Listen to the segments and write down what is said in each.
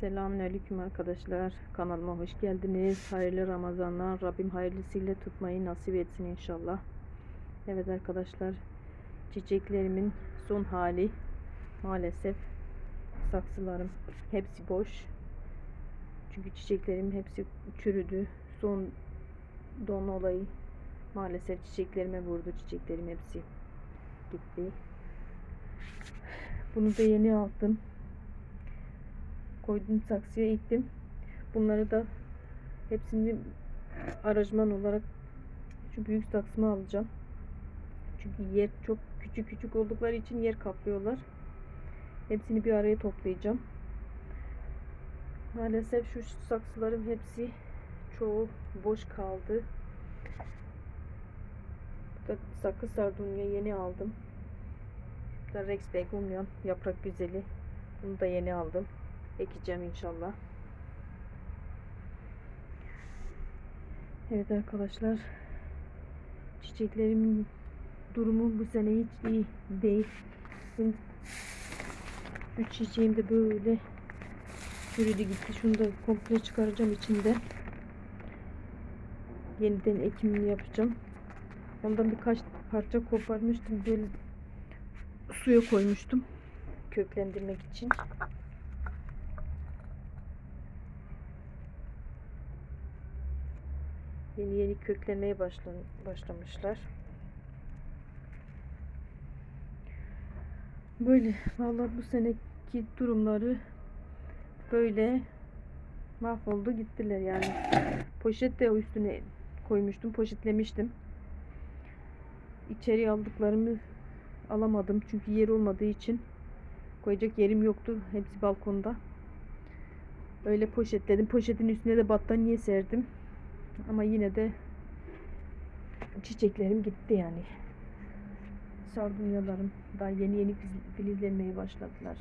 Selamünaleyküm arkadaşlar. Kanalıma hoş geldiniz. Hayırlı Ramazanlar. Rabbim hayırlısıyla tutmayı nasip etsin inşallah. Evet arkadaşlar. Çiçeklerimin son hali maalesef saksılarım hepsi boş. Çünkü çiçeklerim hepsi çürüdü. Son don olayı maalesef çiçeklerime vurdu. Çiçeklerim hepsi gitti. Bunu da yeni aldım koydum saksıya ektim. Bunları da hepsini aracman olarak şu büyük saksıma alacağım. Çünkü yer çok küçük küçük oldukları için yer kaplıyorlar. Hepsini bir araya toplayacağım. Maalesef şu saksılarım hepsi çoğu boş kaldı. Bu da sakız sardunya yeni aldım. Bu da Rex Begonium yaprak güzeli. Bunu da yeni aldım ekeceğim inşallah. Evet arkadaşlar. Çiçeklerimin durumu bu sene hiç iyi değil. Benim üç çiçeğim de böyle çürüdü gitti. Şunu da komple çıkaracağım içinde. Yeniden ekimini yapacağım. Ondan birkaç parça koparmıştım. Böyle suya koymuştum. Köklendirmek için. Yeni yeni köklenmeye başla, başlamışlar. Böyle vallahi bu seneki durumları böyle mahvoldu gittiler yani. Poşet de üstüne koymuştum, poşetlemiştim. İçeri aldıklarımı alamadım çünkü yer olmadığı için koyacak yerim yoktu. Hepsi balkonda. Öyle poşetledim. Poşetin üstüne de battaniye serdim. Ama yine de çiçeklerim gitti yani. Sardunyalarım daha yeni yeni filizlenmeye başladılar.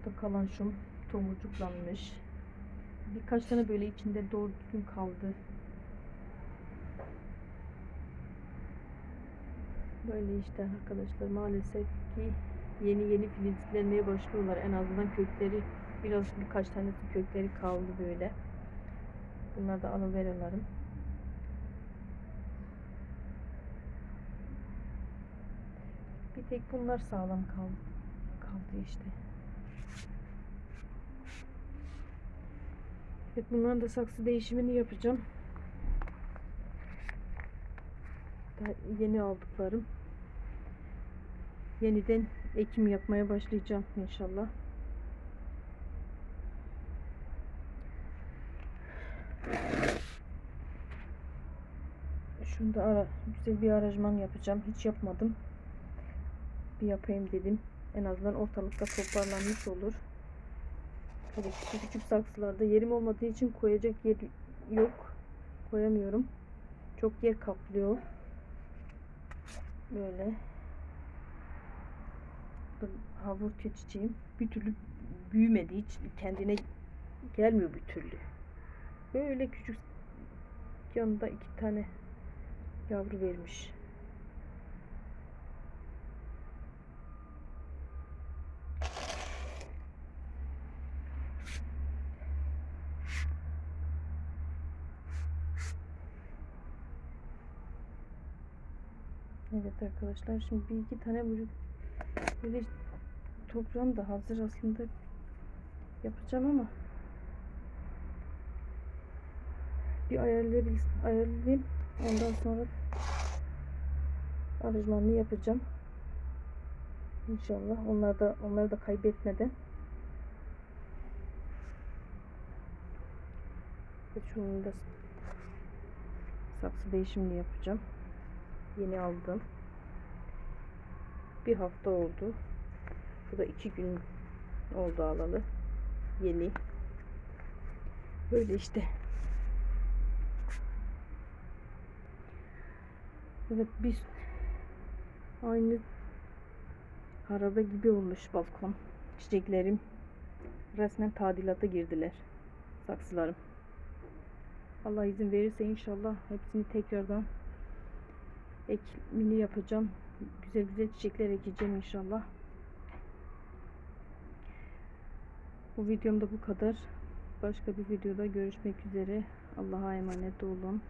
Bu da kalan şum tomurcuklanmış. Birkaç tane böyle içinde doğru düzgün kaldı. Böyle işte arkadaşlar maalesef ki yeni yeni filizlenmeye başlıyorlar. En azından kökleri biraz birkaç tanesi kökleri kaldı böyle. Bunlar da aloe. Bir tek bunlar sağlam kaldı. Kaldı işte. Evet bunların da saksı değişimini yapacağım. Daha yeni aldıklarım. Yeniden ekim yapmaya başlayacağım inşallah. Şunu ara, güzel bir aranjman yapacağım. Hiç yapmadım. Bir yapayım dedim. En azından ortalıkta toparlanmış olur. Böyle küçük küçük saksılarda yerim olmadığı için koyacak yer yok. Koyamıyorum. Çok yer kaplıyor. Böyle. Havurtya çiçeğim bir türlü büyümedi. Hiç kendine gelmiyor bir türlü. Böyle küçük yanında iki tane yavru vermiş. Evet arkadaşlar şimdi bir iki tane böyle, böyle toprağım da hazır aslında yapacağım ama bir ayarlayayım, ayarlayayım. Ondan sonra aranjmanını yapacağım. İnşallah onlar da onları da kaybetmeden. Ve şunun da saksı değişimini yapacağım. Yeni aldım. Bir hafta oldu. Bu da iki gün oldu alalı. Yeni. Böyle işte. Evet biz aynı harabe gibi olmuş balkon. Çiçeklerim resmen tadilata girdiler. Saksılarım. Allah izin verirse inşallah hepsini tekrardan ekimini yapacağım. Güzel güzel çiçekler ekeceğim inşallah. Bu videomda bu kadar. Başka bir videoda görüşmek üzere. Allah'a emanet olun.